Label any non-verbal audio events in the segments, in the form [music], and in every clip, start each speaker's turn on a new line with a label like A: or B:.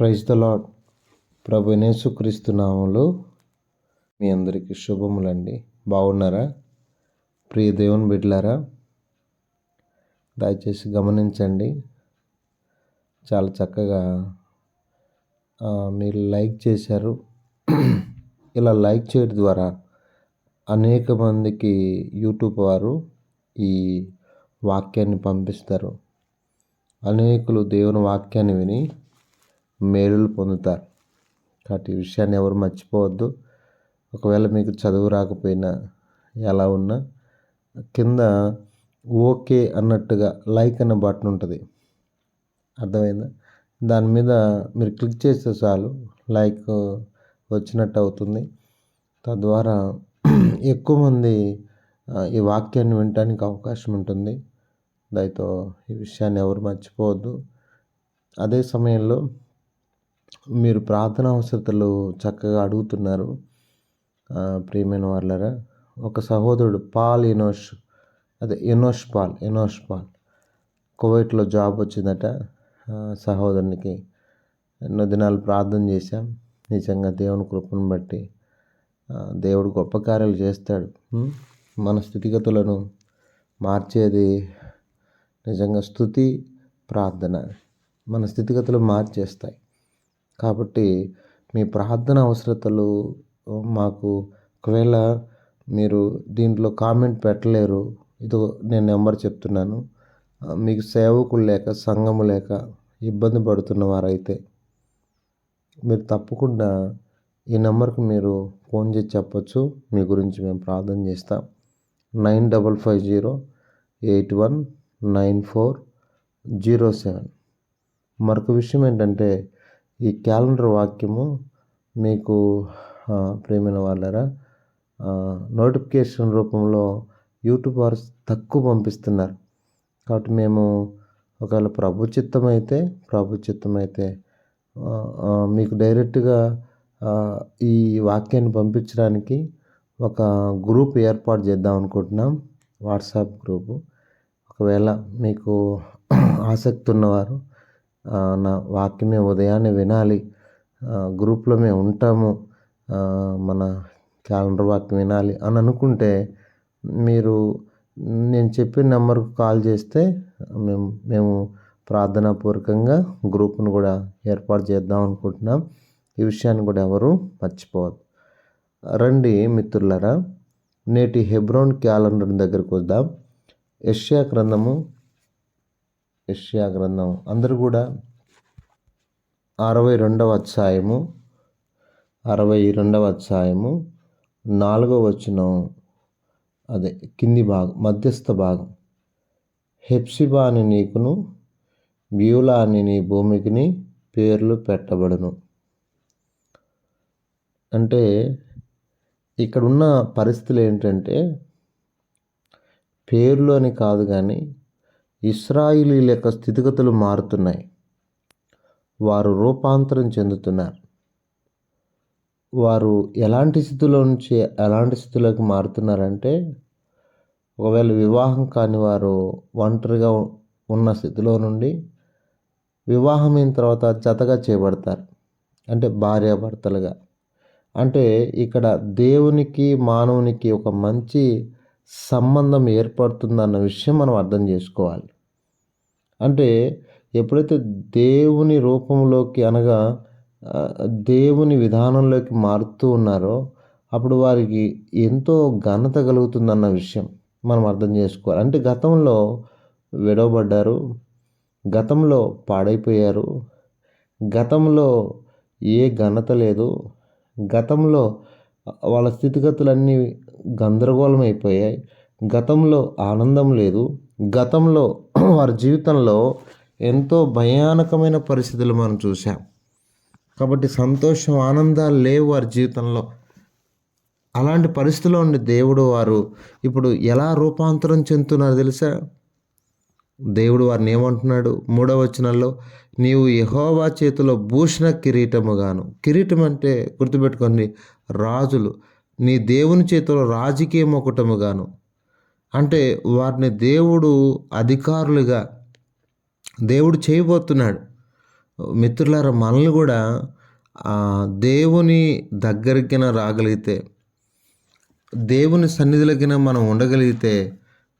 A: Praise the Lord ప్రభు నేసుక్రీస్తు నామంలో మీ అందరికీ శుభములండి. బాగున్నారా? ప్రియ దేవుని బిడ్డలారా దయచేసి గమనించండి. చాలా చక్కగా మీరు లైక్ చేశారు. ఇలా లైక్ చేయడం ద్వారా అనేక మందికి యూట్యూబ్ వారు ఈ వాక్యాన్ని పంపిస్తారు. అనేకులు దేవుని వాక్యాన్ని విని మేలులు పొందుతారు. కాబట్టి ఈ విషయాన్ని ఎవరు మర్చిపోవద్దు. ఒకవేళ మీకు చదువు రాకపోయినా ఎలా ఉన్నా కింద ఓకే అన్నట్టుగా లైక్ అనే బటన్ ఉంటుంది. అర్థమైందా? దాని మీద మీరు క్లిక్ చేస్తే చాలు లైక్ వచ్చినట్టు అవుతుంది. తద్వారా ఎక్కువ మంది ఈ వాక్యాన్ని వినటానికి అవకాశం ఉంటుంది. దయతో ఈ విషయాన్ని ఎవరు మర్చిపోవద్దు. అదే సమయంలో మీరు ప్రార్థన అవసరతలు చక్కగా అడుగుతున్నారు ప్రియమైన వాళ్ళరా ఒక సహోదరుడు పాల్ ఎనోష్ అదే ఎనోష్ పాల్ ఎనోష్ పాల్. కువైట్లో జాబ్ వచ్చిందట సహోదరునికి. ఎన్నో దినాలు ప్రార్థన చేశాం. నిజంగా దేవుని కృపను బట్టి దేవుడు గొప్ప కార్యాలు చేస్తాడు. మన స్థితిగతులను మార్చేది నిజంగా స్థుతి ప్రార్థన. మన స్థితిగతులు మార్చేస్తాయి. కాబట్టి మీ ప్రార్థన అవసరతలు మాకు ఒకవేళ మీరు దీంట్లో కామెంట్ పెట్టలేరు. ఇదో నేను నెంబర్ చెప్తున్నాను. మీకు సేవకులు లేక సంఘము లేక ఇబ్బంది పడుతున్న వారైతే మీరు తప్పకుండా ఈ నెంబర్కి మీరు ఫోన్ చేసి చెప్పచ్చు. మీ గురించి మేము ప్రార్థన చేస్తాం. Nine double five zero eight one nine four zero seven. మరొక విషయం ఏంటంటే ఈ క్యాలెండర్ వాక్యము మీకు ఆ, ప్రియమైన వాళ్ళరా నోటిఫికేషన్ రూపంలో యూట్యూబ్ వారు తక్కువ పంపిస్తున్నారు. కాబట్టి మేము ఒకవేళ ప్రభు చిత్తం అయితే ప్రభు చిత్తం అయితే మీకు డైరెక్ట్గా ఈ వాక్యాన్ని పంపించడానికి ఒక గ్రూప్ ఏర్పాటు చేద్దాం అనుకుంటున్నాం. WhatsApp group. ఒకవేళ మీకు ఆసక్తి ఉన్నవారు నా వాక్యమే ఉదయాన్నే వినాలి. గ్రూప్లో మేము ఉంటాము. మన క్యాలెండర్ వాక్యం వినాలి అని అనుకుంటే మీరు నేను చెప్పిన నెంబర్కు కాల్ చేస్తే మేము మేము ప్రార్థనాపూర్వకంగా గ్రూప్ను కూడా ఏర్పాటు చేద్దాం అనుకుంటున్నాం. ఈ విషయాన్ని కూడా ఎవరు మర్చిపోవద్దు. రండి మిత్రులరా నేటి హెబ్రోన్ క్యాలెండర్ దగ్గరకు వద్దాం. యష్యా గ్రంథము యష్యా గ్రంథం. అందరూ కూడా అరవై రెండవ అధ్యాయము అరవై రెండవ అధ్యాయము నాలుగవ వచనం అదే కింది భాగం మధ్యస్థ భాగం. హెప్సిబా అని నీకును బ్యూలా అని నీ భూమికిని పేర్లు పెట్టబడును. అంటే ఇక్కడున్న పరిస్థితులు ఏంటంటే పేర్లు అని కాదు కానీ ఇస్రాయిలీల యొక్క స్థితిగతులు మారుతున్నాయి. వారు రూపాంతరం చెందుతున్నారు. వారు ఎలాంటి స్థితిలో నుంచి ఎలాంటి స్థితిలోకి మారుతున్నారంటే ఒకవేళ వివాహం కాని వారు ఒంటరిగా ఉన్న స్థితిలో నుండి వివాహం అయిన తర్వాత జతగా చేయబడతారు. అంటే భార్యాభర్తలుగా అంటే ఇక్కడ దేవునికి మానవునికి ఒక మంచి సంబంధం ఏర్పడుతుందన్న విషయం మనం అర్థం చేసుకోవాలి. అంటే ఎప్పుడైతే దేవుని రూపంలోకి అనగా దేవుని విధానంలోకి మారుతూ ఉన్నారో అప్పుడు వారికి ఎంతో ఘనత కలుగుతుందన్న విషయం మనం అర్థం చేసుకోవాలి. అంటే గతంలో విడవబడ్డారు గతంలో పాడైపోయారు గతంలో ఏ ఘనత లేదు గతంలో వాళ్ళ స్థితిగతులన్నీ గందరగోళం అయిపోయాయి. గతంలో ఆనందం లేదు. గతంలో [clears throat] వారి జీవితంలో ఎంతో భయానకమైన పరిస్థితులు మనం చూసాం కాబట్టి సంతోషం ఆనందాలు లేవు వారి జీవితంలో. అలాంటి పరిస్థితిలో ఉండి దేవుడు వారు ఇప్పుడు ఎలా రూపాంతరం చెందుతున్నారు తెలుసా? దేవుడు వారిని ఏమంటున్నాడు? మూడవ వచనంలో నీవు యహోవా చేతిలో భూషణ కిరీటముగాను. కిరీటం అంటే గుర్తుపెట్టుకోండి రాజులు. నీ దేవుని చేతిలో రాజకీయ ఒకటముగాను. అంటే వారిని దేవుడు అధికారులుగా దేవుడు చేయబోతున్నాడు. మిత్రులారా మనల్ని కూడా దేవుని దగ్గరికిన రాగలిగితే దేవుని సన్నిధిలోకి మనం ఉండగలిగితే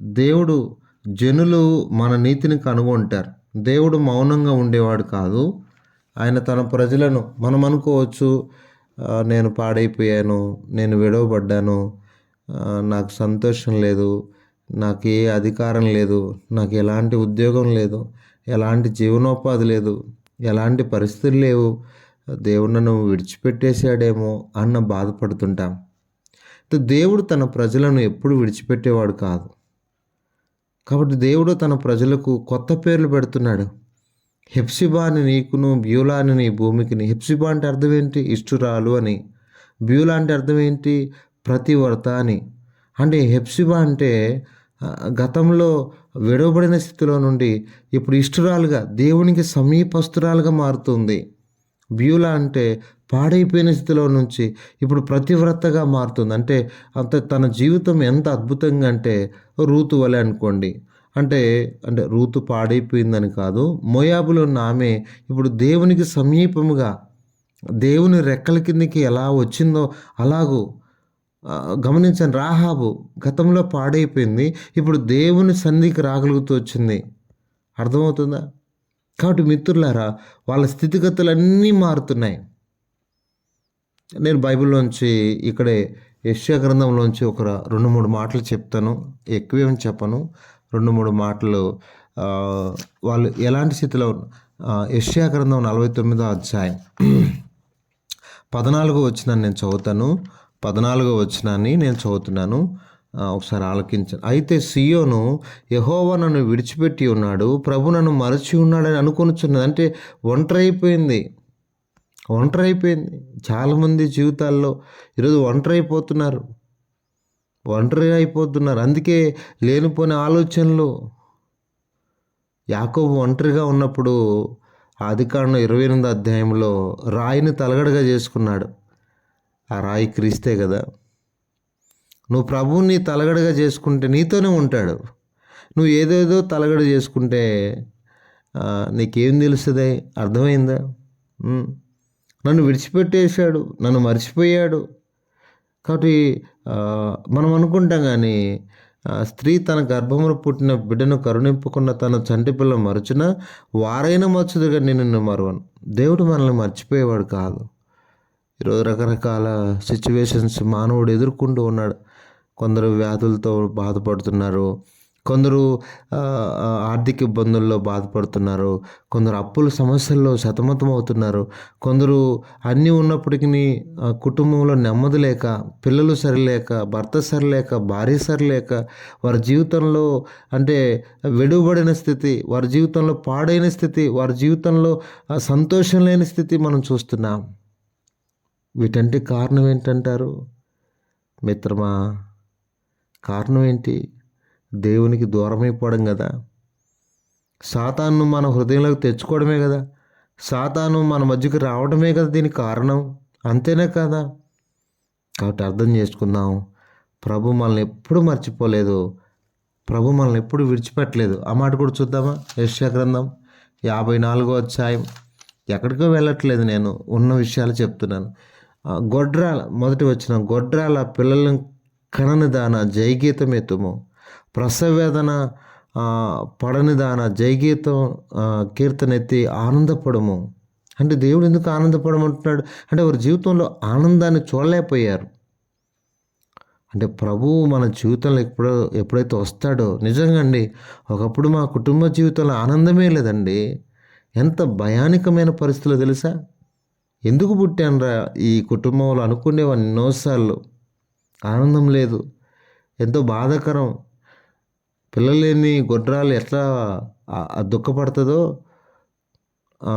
A: దేవుడు జనులు మన నీతిని కనుగొంటారు. దేవుడు మౌనంగా ఉండేవాడు కాదు. ఆయన తన ప్రజలను మనం అనుకోవచ్చు నేను పాడైపోయాను నేను విడవబడ్డాను నాకు సంతోషం లేదు నాకు ఏ అధికారం లేదు నాకు ఎలాంటి ఉద్యోగం లేదు ఎలాంటి జీవనోపాధి లేదు ఎలాంటి పరిస్థితులు లేవు దేవుడు నన్ను విడిచిపెట్టేశాడేమో అన్న బాధపడుతుంటాం. దేవుడు తన ప్రజలను ఎప్పుడు విడిచిపెట్టేవాడు కాదు. కాబట్టి దేవుడు తన ప్రజలకు కొత్త పేర్లు పెడుతున్నాడు. హెప్సిబాని నీకును బ్యూలా అని నీ భూమికిని. హెప్సిబా అంటే అర్థం ఏంటి ఇష్టురాలు అని. బ్యూలా అంటే అర్థం ఏంటి ప్రతివర్త అని. అంటే హెప్సిబా అంటే గతంలో విడవబడిన స్థితిలో నుండి ఇప్పుడు ఇష్టురాలుగా దేవునికి సమీపస్తురాలుగా మారుతుంది. బ్యూలా అంటే పాడైపోయిన స్థితిలో నుంచి ఇప్పుడు ప్రతివ్రతగా మారుతుంది. అంటే అంత తన జీవితం ఎంత అద్భుతంగా అంటే రూతు వలె అనుకోండి. అంటే అంటే రూతు పాడైపోయిందని కాదు. మోయాబులో ఉన్న ఆమె ఇప్పుడు దేవునికి సమీపముగా దేవుని రెక్కల కిందకి ఎలా వచ్చిందో అలాగూ ఆ, గమనించండి. రాహాబు గతంలో పాడైపోయింది. ఇప్పుడు దేవుని సన్నిధికి రాగలుగుతూ వచ్చింది. అర్థమవుతుందా? కాబట్టి మిత్రులారా వాళ్ళ స్థితిగతులన్నీ మారుతున్నాయి. నేను బైబిల్లోంచి ఇక్కడే యశ్యా గ్రంథంలోంచి ఒక రెండు మూడు మాటలు చెప్తాను. ఎక్కువేమి చెప్పను. రెండు మూడు మాటలు వాళ్ళు ఎలాంటి స్థితిలో యష్యా గ్రంథం నలభై తొమ్మిదో అధ్యాయం. పద్నాలుగో వచ్చినాన్ని నేను చదువుతాను. పద్నాలుగో వచ్చినాన్ని నేను చదువుతున్నాను. ఒకసారి ఆలకించాను అయితే సియోను యహోవా నన్ను విడిచిపెట్టి ఉన్నాడు. ప్రభు నన్ను మరచి ఉన్నాడని అనుకొనిచున్నది. అంటే ఒంటరి అయిపోయింది ఒంటరి అయిపోయింది చాలామంది జీవితాల్లో ఈరోజు ఒంటరి అయిపోతున్నారు ఒంటరి అయిపోతున్నారు. అందుకే లేనిపోని ఆలోచనలు. యాకోబు ఒంటరిగా ఉన్నప్పుడు ఆదికాండం ఇరవై ఎనిమిది అధ్యాయంలో రాయిని తలగడగా చేసుకున్నాడు. ఆ రాయి క్రీస్తే కదా. నువ్వు ప్రభువుని తలగడగా చేసుకుంటే నీతోనే ఉంటాడు. నువ్వు ఏదేదో తలగడ చేసుకుంటే నీకేం తెలుస్తుంది? అర్థమైందా? నన్ను విడిచిపెట్టేశాడు. నన్ను మర్చిపోయాడు. కాబట్టి మనం అనుకుంటాం కానీ స్త్రీ తన గర్భమును పుట్టిన బిడ్డను కరుణింపుకున్న తన చంటి పిల్ల మరచున వారైనా మర్చుదుగా నేను నిన్ను మరువను. దేవుడు మనల్ని మర్చిపోయేవాడు కాదు. ఈరోజు రకరకాల సిచ్యువేషన్స్ మానవుడు ఎదుర్కొంటూ ఉన్నాడు. కొందరు వ్యాధులతో బాధపడుతున్నారు. కొందరు ఆర్థిక ఇబ్బందుల్లో బాధపడుతున్నారు. కొందరు అప్పుల సమస్యల్లో సతమతం అవుతున్నారు కొందరు అన్నీ ఉన్నప్పటికీ కుటుంబంలో నెమ్మది లేక పిల్లలు సరిలేక భర్త సరిలేక భార్య సరిలేక వారి జీవితంలో అంటే వెడుబడిన స్థితి వారి జీవితంలో పాడైన స్థితి వారి జీవితంలో సంతోషం లేని స్థితి మనం చూస్తున్నాం. వీటంటే కారణం ఏంటంటారు? మిత్రమా కారణం ఏంటి? దేవునికి దూరమైపోవడం కదా? సాతాను మన హృదయంలోకి తెచ్చుకోవడమే కదా? సాతాను మన మధ్యకి రావడమే కదా దీనికి కారణం? అంతేనే కదా? కాబట్టి అర్థం చేసుకుందాం. ప్రభు మనల్ని ఎప్పుడు మర్చిపోలేదు. ప్రభు మనల్ని ఎప్పుడు విడిచిపెట్టలేదు. ఆ మాట కూడా చూద్దామా? యశ్యా గ్రంథం యాభై నాలుగో అధ్యాయం. ఎక్కడికో వెళ్ళట్లేదు నేను. ఉన్న విషయాలు చెప్తున్నాను. ఆ, గొడ్రాల మొదటి వచ్చిన గొడ్రాల పిల్లలను కనని దాన జయగీతం ఎత్తుము ప్రసవేదన పడనిదాన పడని దాన జయగీతం కీర్తన ఎత్తి ఆనందపడము. అంటే దేవుడు ఎందుకు ఆనందపడమంటున్నాడు? అంటే వారి జీవితంలో ఆనందాన్ని చూడలేకపోయారు. అంటే ప్రభువు మన జీవితంలో ఎప్పుడో ఎప్పుడైతే వస్తాడో నిజంగా అండి ఒకప్పుడు మా కుటుంబ జీవితంలో ఆనందమే లేదండి. ఎంత భయానికమైన పరిస్థితులు తెలుసా? ఎందుకు పుట్టానురా ఈ కుటుంబంలో అనుకునేవాడిని ఎన్నోసార్లు. ఆనందం లేదు. ఎంతో బాధాకరం. పిల్లలేని గొడ్రాలు ఎట్లా దుఃఖపడుతుందో ఆ,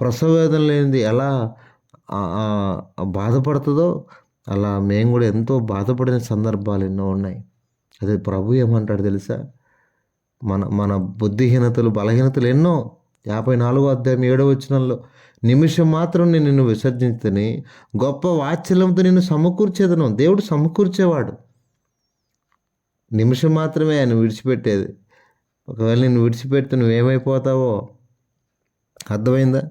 A: ప్రసవ వేదన లేనిది ఎలా బాధపడుతుందో అలా మేము కూడా ఎంతో బాధపడిన సందర్భాలు ఎన్నో ఉన్నాయి. అదే ప్రభు ఏమంటాడు తెలుసా? మన మన బుద్ధిహీనతలు బలహీనతలు ఎన్నో. యాభై నాలుగో అధ్యాయం ఏడవ వచనంలో నిమిషం మాత్రం నేను నిన్ను విసర్జించని గొప్ప వాత్సల్యంతో నిన్ను సమకూర్చేదను. దేవుడు సమకూర్చేవాడు. నిమిషం మాత్రమే ఆయన విడిచిపెట్టేది. ఒకవేళ నేను విడిచిపెడితే నువ్వేమైపోతావో? అర్థమైందా?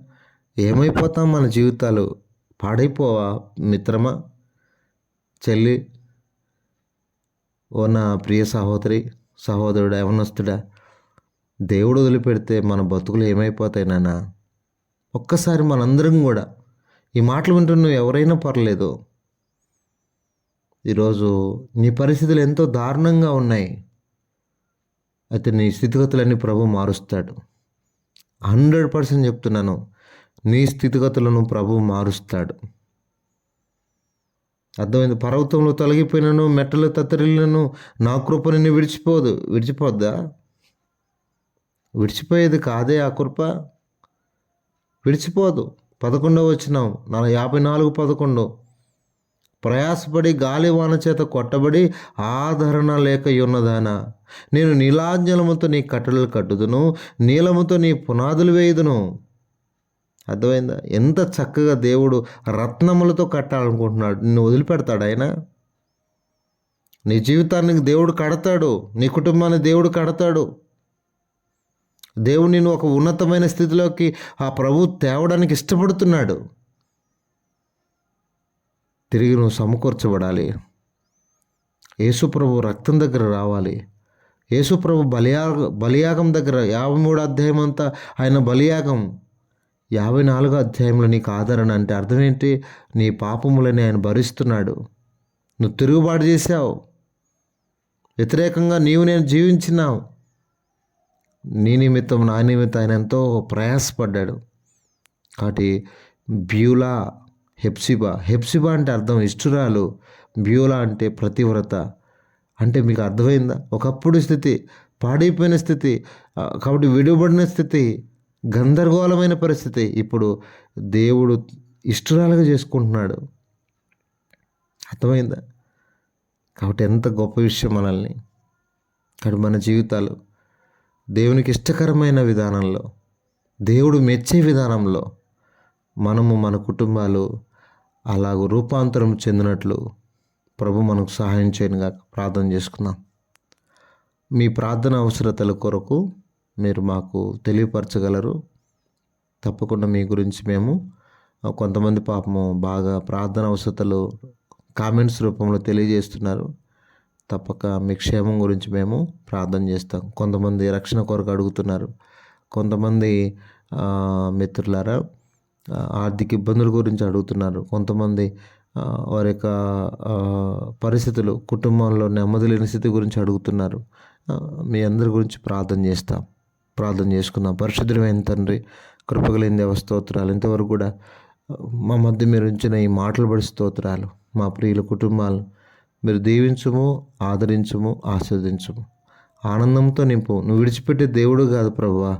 A: ఏమైపోతాం మన జీవితాలు? పాడైపోవా మిత్రమా? చెల్లి ఓ నా ప్రియ సహోదరి సహోదరుడా యవనస్తుడా దేవుడు వదిలిపెడితే మన బతుకులు ఏమైపోతాయి నాన్న? ఒక్కసారి మనందరం కూడా ఈ మాటలు వింటున్న నువ్వు ఎవరైనా పర్లేదు. ఈరోజు నీ పరిస్థితులు ఎంతో దారుణంగా ఉన్నాయి. అయితే నీ స్థితిగతులన్నీ ప్రభు మారుస్తాడు. హండ్రెడ్ పర్సెంట్ చెప్తున్నాను నీ స్థితిగతులను ప్రభు మారుస్తాడు. అర్థమైంది? పర్వతంలో తొలగిపోయినను మెట్టలు తత్తరిల్లను నా కృప నిన్ను విడిచిపోదు. విడిచిపోద్దా? విడిచిపోయేది కాదే ఆ కృప? విడిచిపోదు. పదకొండవ వచ్చినాం నా యాభై నాలుగు పదకొండు. ప్రయాసపడి గాలి వాన చేత కొట్టబడి ఆదరణ లేక ఉన్నదానా నేను నీలాజ్ఞలముతో నీ కట్టడలు కట్టుదును నీలముతో నీ పునాదులు వేయుదును. అర్థమైందా? ఎంత చక్కగా దేవుడు రత్నములతో కట్టాలనుకుంటున్నాడు. నిన్ను వదిలిపెడతాడు ఆయన. నీ జీవితానికి దేవుడు కడతాడు. నీ కుటుంబాన్ని దేవుడు కడతాడు. దేవుడు నిన్ను ఒక ఉన్నతమైన స్థితిలోకి ఆ ప్రభు తేవడానికి ఇష్టపడుతున్నాడు. తిరిగి నువ్వు సమకూర్చబడాలి యేసుప్రభు రక్తం దగ్గర రావాలి. యేసుప్రభు బలియాగ బలియాగం దగ్గర యాభై మూడు అధ్యాయం అంతా ఆయన బలియాగం. యాభై నాలుగో అధ్యాయంలో నీకు ఆదరణ అంటే అర్థం ఏంటి? నీ పాపములని ఆయన భరిస్తున్నాడు. నువ్వు తిరుగుబాటు చేశావు. వ్యతిరేకంగా నీవు నేను జీవించినావు. నీ నిమిత్తం నా నిమిత్తం ఆయన ఎంతో ప్రయాసపడ్డాడు. కాబట్టి బ్యూలా హెప్సిబా. హెప్సిబా అంటే అర్థం ఇష్టురాలు బ్యూలా అంటే ప్రతివ్రత. అంటే మీకు అర్థమైందా? ఒకప్పుడు స్థితి పాడైపోయిన స్థితి కాబట్టి విడుబడిన స్థితి గందరగోళమైన పరిస్థితి. ఇప్పుడు దేవుడు ఇష్టరాలుగా చేసుకుంటున్నాడు. అర్థమైందా? కాబట్టి ఎంత గొప్ప విషయం మనల్ని. కాబట్టి మన జీవితాలు దేవునికి ఇష్టకరమైన విధానంలో దేవుడు మెచ్చే విధానంలో మనము మన కుటుంబాలు అలాగ రూపాంతరం చెందినట్లు ప్రభు మనకు సహాయం చేయనుగా ప్రార్థన చేసుకుందాం. మీ ప్రార్థన అవసరతల కొరకు మీరు మాకు తెలియపరచగలరు. తప్పకుండా మీ గురించి మేము కొంతమంది పాపము బాగా ప్రార్థన అవసరతలు కామెంట్స్ రూపంలో తెలియజేస్తున్నారు. తప్పక మీ క్షేమం గురించి మేము ప్రార్థన చేస్తాం. కొంతమంది రక్షణ కొరకు అడుగుతున్నారు. కొంతమంది మిత్రులారా ఆర్థిక ఇబ్బందుల గురించి అడుగుతున్నారు. కొంతమంది వారి యొక్క పరిస్థితులు కుటుంబంలో నెమ్మది లేని స్థితి గురించి అడుగుతున్నారు. మీ అందరి గురించి ప్రార్థన చేస్తాం. ప్రార్థన చేసుకున్నాం పరిశుద్ధమైన తండ్రి కృపగలిగిన దేవ స్తోత్రాలు. ఇంతవరకు కూడా మా మధ్య మీరు ఉంచిన ఈ మాటలు బడి స్తోత్రాలు. మా ప్రియుల కుటుంబాలు మీరు దీవించుము ఆదరించుము ఆస్వాదించుము ఆనందంతో నింపు నువ్వు విడిచిపెట్టే దేవుడు కాదు ప్రభువా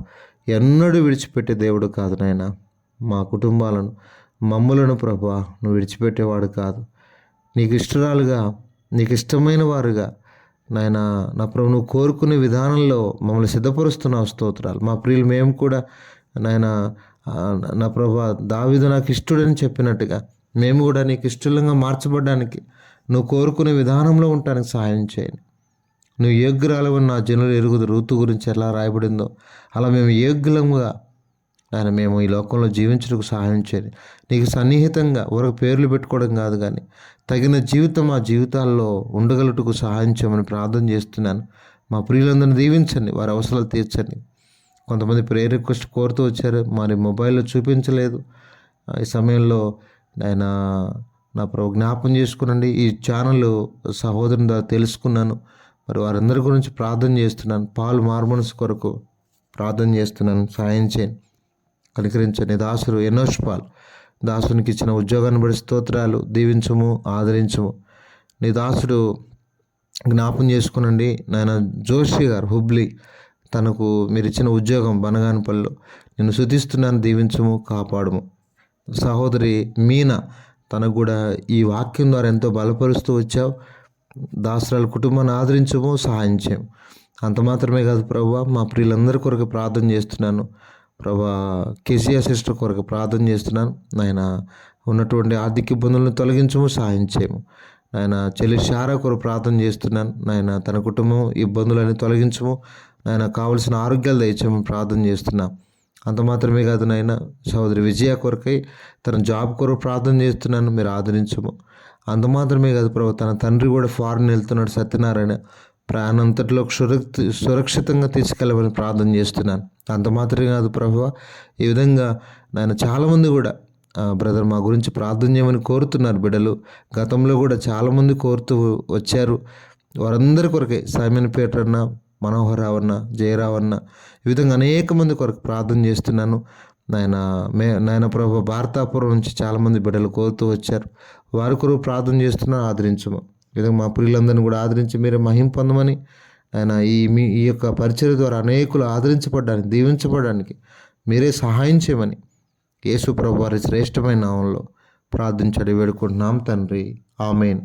A: ఎన్నడూ విడిచిపెట్టే దేవుడు కాదు నాయనా. మా కుటుంబాలను మమ్ములను ప్రభా నువ్వు విడిచిపెట్టేవాడు కాదు. నీకు ఇష్టరాలుగా నీకు ఇష్టమైన వారుగా నాయన నా ప్రభు నువ్వు కోరుకునే విధానంలో మమ్మల్ని సిద్ధపరుస్తున్నావు స్తోత్రాలు. మా ప్రియులు మేము కూడా నాయన నా ప్రభా దావిదు నాకు ఇష్టడని చెప్పినట్టుగా మేము కూడా నీకు ఇష్టంగా మార్చబడడానికి నువ్వు కోరుకునే విధానంలో ఉండటానికి సహాయం చేయండి. నువ్వు యోగ్యురాలు నా జనులు ఎరుగుదు ఋతు గురించి ఎలా రాయబడిందో అలా మేము యోగ్యులంగా ఆయన మేము ఈ లోకంలో జీవించడానికి సహాయం చేయండి. నీకు సన్నిహితంగా ఒక పేర్లు పెట్టుకోవడం కాదు కానీ తగిన జీవితం మా జీవితాల్లో ఉండగలుగుటకు సహాయం చేయమని ప్రార్థన చేస్తున్నాను. మా ప్రియులందరినీ దీవించండి వారి అవసరాలు తీర్చండి. కొంతమంది ప్రేయర్ రిక్వెస్ట్ కోరుతూ వచ్చారు మరి మొబైల్లో చూపించలేదు. ఆ, ఈ సమయంలో ఆయన నా ప్రభు జ్ఞాపం చేసుకునండి. ఈ ఛానల్ సహోదరుని ద్వారా తెలుసుకున్నాను. మరి వారందరి గురించి ప్రార్థన చేస్తున్నాను. పాలు మార్మనసు కొరకు ప్రార్థన చేస్తున్నాను. సాయం చేయండి. కనికరించని దాసుడు ఎనోష్ పాల్ దాసునికి ఇచ్చిన ఉద్యోగాన్ని బడి స్తోత్రాలు దీవించము ఆదరించము. నీ దాసుడు జ్ఞాపం చేసుకునండి. నాయన జోషి గారు హుబ్లీ తనకు మీరు ఇచ్చిన ఉద్యోగం బనగానపల్లిలో నేను శుద్ధిస్తున్నాను దీవించము కాపాడము. సహోదరి మీనా తనకు కూడా ఈ వాక్యం ద్వారా ఎంతో బలపరుస్తూ వచ్చావు. దాసరాల కుటుంబాన్ని ఆదరించము సహాయం చేయము అంత మాత్రమే కాదు ప్రభు మా ప్రియులందరి కొరకు ప్రార్థన చేస్తున్నాను. ప్రభా కేసీఆర్ సిస్టర్ కొరకు ప్రార్థన చేస్తున్నాను. నాయన ఉన్నటువంటి ఆర్థిక ఇబ్బందులను తొలగించము సహాయం చేయము. నాయన చెల్లి శారా కొరకు ప్రార్థన చేస్తున్నాను. నాయన తన కుటుంబం ఇబ్బందులని తొలగించము. నాయన కావలసిన ఆరోగ్యాలు దయచేయమని ప్రార్థన చేస్తున్నా. అంత మాత్రమే కాదు నాయన సహోదరి విజయ కొరకై తన జాబ్ కొరకు ప్రార్థన చేస్తున్నాను. మీరు ఆదరించము. అంత మాత్రమే కాదు ప్రభు తన తండ్రి కూడా ఫారెన్ వెళ్తున్నాడు సత్యనారాయణ. ప్రాణంతటిలో సురక్షి సురక్షితంగా తీసుకెళ్ళమని ప్రార్థన చేస్తున్నాను. అంత మాత్రమే కాదు ప్రభు ఈ విధంగా నాయన చాలామంది కూడా బ్రదర్ మా గురించి ప్రార్థన చేయమని కోరుతున్నారు బిడ్డలు. గతంలో కూడా చాలామంది కోరుతూ వచ్చారు. వారందరి కొరకే సైమన్ పేటన్న అన్న జయరావన్న ఈ విధంగా అనేక మంది కొరకు ప్రార్థన చేస్తున్నాను. నాయన మే నాయన ప్రభు భారతాపురం నుంచి చాలామంది బిడ్డలు కోరుతూ వచ్చారు. వారి కొరకు ప్రార్థన చేస్తున్నారు ఆదరించము. లేదా విధంగా మా ప్రియులందరినీ కూడా ఆదరించి మీరే మహిం పొందమని ఆయన ఈ మీ ఈ యొక్క పరిచయ ద్వారా అనేకులు ఆదరించబడడానికి దీవించబడడానికి మీరే సహాయం చేయమని యేసు ప్రభు వారి శ్రేష్టమైన నామంలో ప్రార్థించడి వేడుకుంటున్నాం తండ్రి. ఆమెన్.